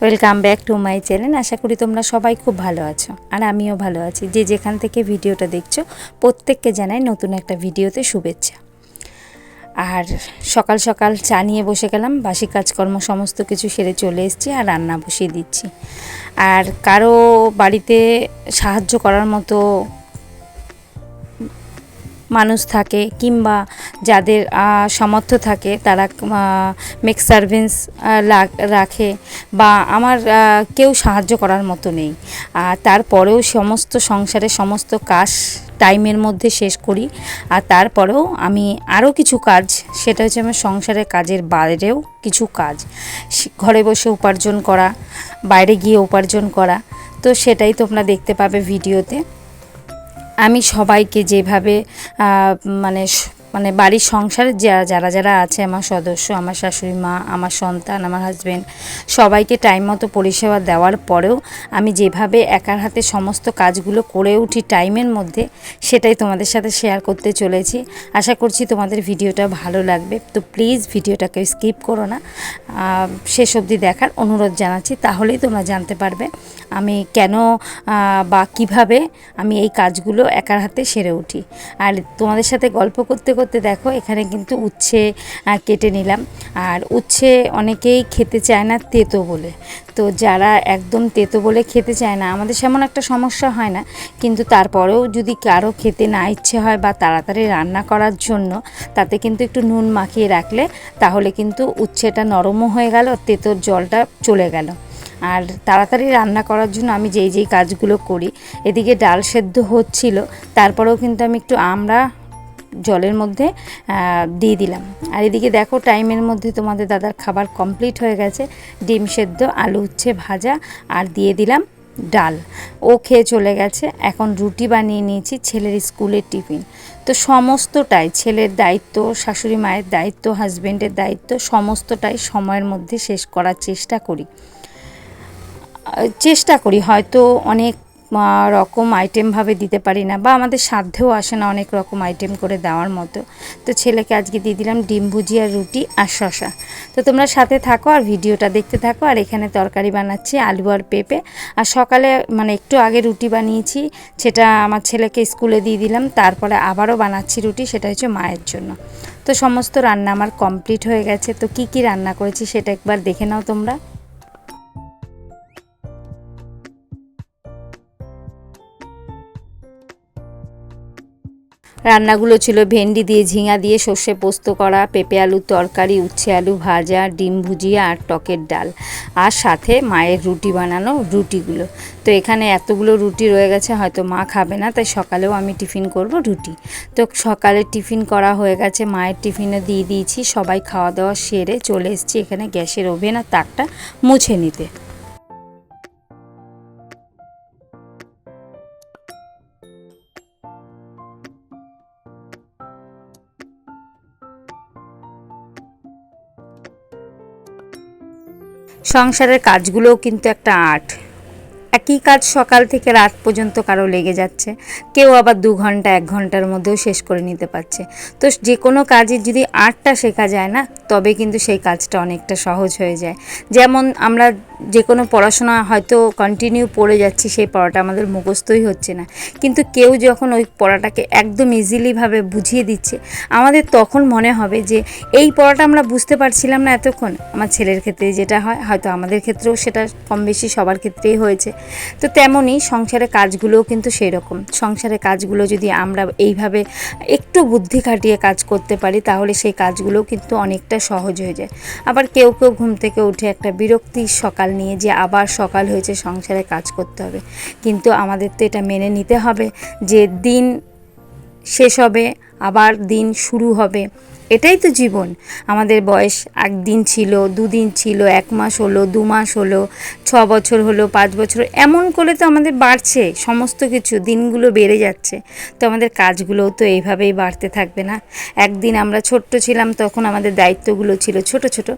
Welcome back to my channel আশা করি তোমরা সবাই খুব ভালো আছো আর আমিও ভালো আছি। যে যেখান থেকে ভিডিওটা দেখছ, প্রত্যেককে জানাই নতুন একটা ভিডিওতে শুভেচ্ছা। আর সকাল সকাল চা নিয়ে বসে গেলাম, বাসি কাজকর্ম সমস্ত কিছু সেরে চলে এসেছি আর রান্না বসিয়ে দিচ্ছি। আর কারও বাড়িতে সাহায্য করার মতো মানুষ থাকে কিংবা যাদের সামর্থ্য থাকে তারা মেক সার্ভেন্স রাখে বা আমার কেউ সাহায্য করার মতো নেই। আর তারপরেও সমস্ত সংসারের সমস্ত কাজ টাইমের মধ্যে শেষ করি। আর তারপরেও আমি আরও কিছু কাজ, সেটা হচ্ছে আমার সংসারের কাজের বাইরেও কিছু কাজ। ঘরে বসে উপার্জন করা, বাইরে গিয়ে উপার্জন করা। তো সেটাই তোমরা দেখতে পাবে ভিডিওতে। আমি সবাইকে যেভাবে মানে মানে বাড়ির সংসারে যারা যারা যারা আছে, আমার সদস্য, আমার শাশুড়ি মা, আমার সন্তান, আমার হাজবেন্ড সবাইকে টাইম মতো পরিষেবা দেওয়ার পরেও আমি যেভাবে একার হাতে সমস্ত কাজগুলো করে উঠি টাইমের মধ্যে, সেটাই তোমাদের সাথে শেয়ার করতে চলেছি। আশা করছি তোমাদের ভিডিওটা ভালো লাগবে। তো প্লিজ ভিডিওটাকে স্কিপ করো না। শেষ অবধি দেখার অনুরোধ জানাচ্ছি। তাহলেই তোমরা জানতে পারবে আমি কেন বা কীভাবে আমি এই কাজগুলো একার হাতে সেরে উঠি। আর তোমাদের সাথে গল্প করতে করতে দেখো, এখানে কিন্তু উচ্ছে কেটে নিলাম। আর উচ্ছে অনেকেই খেতে চায় না তেতো বলে। তো যারা একদম তেতো বলে খেতে চায় না, আমাদের সেমন একটা সমস্যা হয় না। কিন্তু তারপরেও যদি কারও খেতে না ইচ্ছে হয় বা তাড়াতাড়ি রান্না করার জন্য, তাতে কিন্তু একটু নুন মাখিয়ে রাখলে তাহলে কিন্তু উচ্ছেটা নরমও হয়ে গেল, তেতোর জলটা চলে গেল। আর তাড়াতাড়ি রান্না করার জন্য আমি যেই যেই কাজগুলো করি, এদিকে ডাল সেদ্ধ হচ্ছিল, তারপরেও কিন্তু আমি একটু আমরা জলের মধ্যে দিয়ে দিলাম। আর এদিকে দেখো টাইমের মধ্যে তোমাদের দাদার খাবার কমপ্লিট হয়ে গেছে। ডিম সেদ্ধ, আলু উচ্ছে ভাজা আর দিয়ে দিলাম ডাল। ও খেয়ে চলে গেছে। এখন রুটি বানিয়ে নিয়েছি ছেলের স্কুলের টিফিন। তো সমস্তটাই ছেলের দায়িত্ব, শাশুড়ি মায়ের দায়িত্ব, হাজবেন্ডের দায়িত্ব, সমস্তটাই সময়ের মধ্যে শেষ করার চেষ্টা করি। চেষ্টা করি। হয়তো অনেক রকম আইটেমভাবে দিতে পারি না বা আমাদের সাধ্যেও আসে না অনেক রকম আইটেম করে দেওয়ার মতো। তো ছেলেকে আজকে দিয়ে দিলাম ডিম ভুজিয়া রুটি আর শশা তো তোমরা সাথে থাকো আর ভিডিওটা দেখতে থাকো। আর এখানে তরকারি বানাচ্ছি আলু আর পেঁপে। আর সকালে মানে একটু আগে রুটি বানিয়েছি, সেটা আমার ছেলেকে স্কুলে দিয়ে দিলাম। তারপরে আবারও বানাচ্ছি রুটি, সেটা হচ্ছে মায়ের জন্য। তো সমস্ত রান্না আমার কমপ্লিট হয়ে গেছে। তো কি কি রান্না করেছি সেটা একবার দেখে নাও তোমরা। রান্নাগুলো ছিল ভেন্ডি দিয়ে, ঝিঙা দিয়ে, সর্ষে পোস্ত করা, পেঁপে আলুর তরকারি, উচ্ছে আলু ভাজা, ডিম ভুজিয়া আর টকের ডাল। আর সাথে মায়ের রুটি বানানো রুটিগুলো। তো এখানে এতগুলো রুটি রয়ে গেছে, হয়তো মা খাবে না, তাই সকালেও আমি টিফিন করব রুটি। তো সকালে টিফিন করা হয়ে গেছে, মায়ের টিফিনে দিয়ে দিয়েছি, সবাই খাওয়া দাওয়া সেরে চলে এসেছি এখানে গ্যাসের ওভেন আর তাকটা মুছে নিতে। সংসারের কাজগুলোও কিন্তু একটা আর্ট। একই কাজ সকাল থেকে রাত পর্যন্ত কারও লেগে যাচ্ছে? কেউ আবার দু ঘণ্টা, এক ঘণ্টার মধ্যেও শেষ করে নিতে পারছে। তো যে কোনো কাজে যদি আর্টটা শেখা যায় না, তবে কিন্তু সেই কাজটা অনেকটা সহজ হয়ে যায়। যেমন আমরা যে কোনো পড়াশোনা হয়তো কন্টিনিউ পড়ে যাচ্ছি, সেই পড়াটা আমাদের মুখস্থই হচ্ছে না। কিন্তু কেউ যখন ওই পড়াটাকে একদম ইজিলিভাবে বুঝিয়ে দিচ্ছে, আমাদের তখন মনে হবে যে এই পড়াটা আমরা বুঝতে পারছিলাম না এতক্ষণ। আমার ছেলের ক্ষেত্রে যেটা হয়, হয়তো আমাদের ক্ষেত্রেও সেটা কম বেশি সবার ক্ষেত্রেই হয়েছে। তো তেমনই সংসারের কাজগুলোও কিন্তু সেই রকম সংসারের কাজগুলো যদি আমরা এইভাবে একটু বুদ্ধি খাটিয়ে কাজ করতে পারি, তাহলে সেই কাজগুলো কিন্তু অনেকটা সহজ হয়ে যায়। আবার কেউ কেউ ঘুম থেকে উঠে একটা বিরক্তির সকাল নিয়ে যে আবার সকাল হয়েছে, সংসারে কাজ করতে হবে। কিন্তু আমাদের তো এটা মেনে নিতে হবে যে দিন শেষ হবে, আবার দিন শুরু হবে। এটাই তো জীবন। আমাদের বয়স একদিন ছিল, দুদিন ছিল, এক মাস হলো, দু মাস হলো, ছ বছর হলো, পাঁচ বছর এমন করে তো আমাদের বাড়ছে, সমস্ত কিছু, দিনগুলো বেড়ে যাচ্ছে। তো আমাদের কাজগুলোও তো এইভাবেই বাড়তে থাকবে না। একদিন আমরা ছোট্ট ছিলাম, তখন আমাদের দায়িত্বগুলো ছিল ছোট ছোট।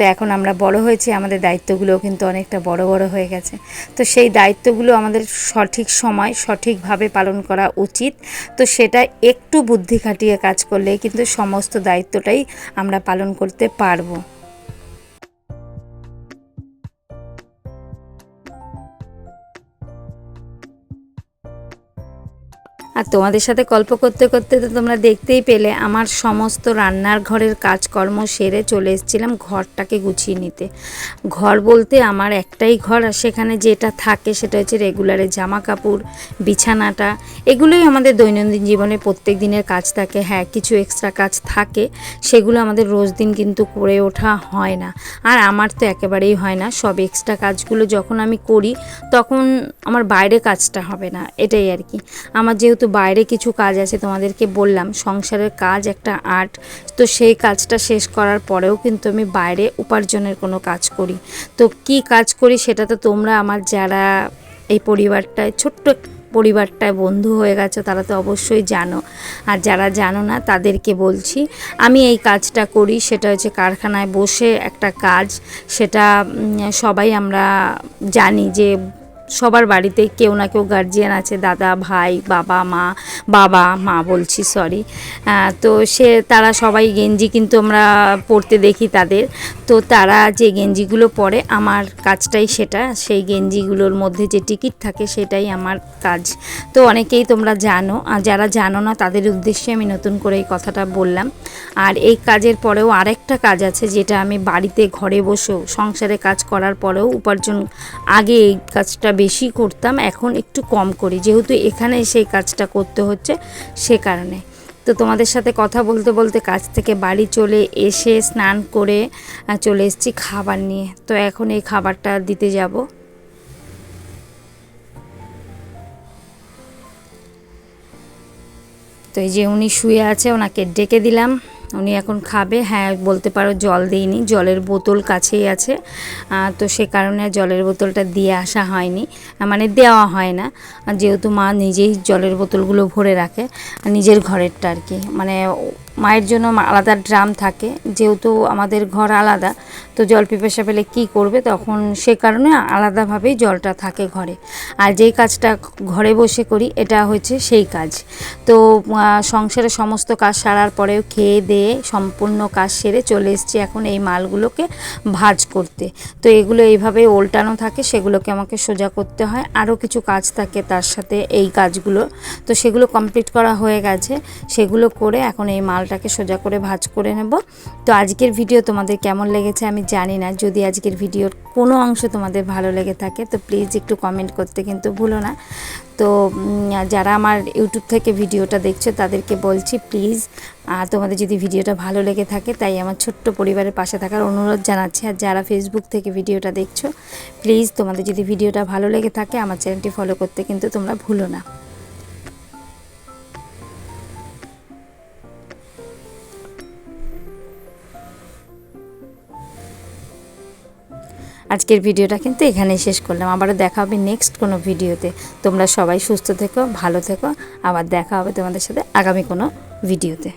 তো এখন আমরা বড় হয়েছি, আমাদের দায়িত্বগুলোও কিন্তু অনেকটা বড় বড় হয়ে গেছে। তো সেই দায়িত্বগুলো আমাদের সঠিক সময় সঠিকভাবে পালন করা উচিত। তো সেটা একটু বুদ্ধি খাটিয়ে কাজ করলে কিন্তু সমস্ত দায়িত্বটাই আমরা পালন করতে পারব। আর তোমাদের সাথে গল্প করতে করতে তো তোমরা দেখতেই পেলে, আমার সমস্ত রান্নার ঘরের কাজকর্ম সেরে চলে এসেছিলাম ঘরটাকে গুছিয়ে নিতে। ঘর বলতে আমার একটাই ঘর আর সেখানে যেটা থাকে সেটা হচ্ছে রেগুলারের জামা কাপড় বিছানাটা, এগুলোই আমাদের দৈনন্দিন জীবনে প্রত্যেক দিনের কাজ থাকে। হ্যাঁ কিছু এক্সট্রা কাজ থাকে, সেগুলো আমাদের রোজ দিন কিন্তু করে ওঠা হয় না। আর আমার তো একেবারেই হয় না, সব এক্সট্রা কাজগুলো যখন আমি করি, তখন আমার বাইরে কাজটা হবে না, এটাই আর কি। আমার যেহেতু বাইরে কিছু কাজ আছে তোমাদেরকে বললাম, সংসারের কাজ একটা আর্ট। তো সেই কাজটা শেষ করার পরেও কিন্তু আমি বাইরে উপার্জনের কোনো কাজ করি। তো কি কাজ করি সেটা তো তোমরা আমার যারা এই পরিবারটায়, ছোট্ট পরিবারটায় বন্ধু হয়ে গেছে তারা তো অবশ্যই জানো। আর যারা জানো না তাদেরকে বলছি, আমি এই কাজটা করি, সেটা হচ্ছে কারখানায় বসে একটা কাজ, সেটা সবাই আমরা জানি যে সবার বাড়িতে কেউ না কেউ গার্জিয়ান আছে, দাদা, ভাই, বাবা, মা বাবা, মা বলছি সরি তো সে, তারা সবাই গেঞ্জি কিন্তু আমরা পরতে দেখি তাদের। তো তারা যে গেঞ্জিগুলো পরে, আমার কাজটাই সেটা, সেই গেঞ্জিগুলোর মধ্যে যে টিকিট থাকে সেটাই আমার কাজ। তো অনেকেই তোমরা জানো, আর যারা জানো না, তাদের উদ্দেশ্যে আমি নতুন করে এই কথাটা বললাম। আর এই কাজের পরেও আরেকটা কাজ আছে, যেটা আমি বাড়িতে ঘরে বসেও, সংসারে কাজ করার পরেও উপার্জন, আগে এই কাজটা বেশি করতাম, এখন একটু কম করি। যেহেতু এখানে সেই কাজটা করতে হচ্ছে সে কারণে। তো তোমাদের সাথে কথা বলতে বলতে কাজ থেকে বাড়ি চলে এসে স্নান করে চলে এসেছি খাবার নিয়ে। তো এখন এই খাবারটা দিতে যাব। তো এই যে উনি শুয়ে আছে, ওনাকে ডেকে দিলাম। উনি এখন খাবে। হ্যাঁ বলতে পারো জল দিইনি, জলের বোতল কাছেই আছে। তো সে কারণে জলের বোতলটা দিয়ে আসা হয়নি। মানে দেওয়া হয় না। যেহেতু মা নিজেই জলের বোতলগুলো ভরে রাখে নিজের ঘরেরটা আর কি। মানে মায়ের জন্য আলাদা ড্রাম থাকে। যেহেতু আমাদের ঘর আলাদা, তো জল পিপাসা পেলে কী করবে? তখন সে কারণে আলাদাভাবেই জলটা থাকে ঘরে। আর যেই কাজটা ঘরে বসে করি, এটা হচ্ছে সেই কাজ। তো সংসারের সমস্ত কাজ সারার পরেও খেয়ে দিয়ে সম্পূর্ণ কাজ সেরে চলে এসেছি এখন এই মালগুলোকে ভাজ করতে। তো এগুলো এইভাবে উল্টানো থাকে, সেগুলোকে আমাকে সোজা করতে হয়। আরও কিছু কাজ থাকে তার সাথে এই কাজগুলো। তো সেগুলো কমপ্লিট করা হয়ে গেছে। সেগুলো করে এখন এই মালটাকে সোজা করে ভাজ করে নেব। তো আজকের ভিডিও তোমাদের কেমন লেগেছে আমি জানি না। যদি আজকের ভিডিওর কোনো অংশ তোমাদের ভালো লেগে থাকে, তো প্লিজ একটু কমেন্ট করতে কিন্তু ভুলো না। তো যারা আমার ইউটিউব থেকে ভিডিওটা দেখছ, তাদেরকে বলছি প্লিজ তোমাদের যদি ভিডিওটা ভালো লেগে থাকে, তাই আমার ছোট্ট পরিবারের পাশে থাকার অনুরোধ জানাচ্ছি। আর যারা ফেসবুক থেকে ভিডিওটা দেখছ, প্লিজ তোমাদের যদি ভিডিওটা ভালো লেগে থাকে, আমার চ্যানেলটি ফলো করতে কিন্তু তোমরা ভুলো না। আজকের ভিডিওটা কিন্তু এখানেই শেষ করলাম। আবারও দেখা হবে নেক্সট কোনো ভিডিওতে। তোমরা সবাই সুস্থ থেকো, ভালো থেকো। আবার দেখা হবে তোমাদের সাথে আগামী কোনো ভিডিওতে।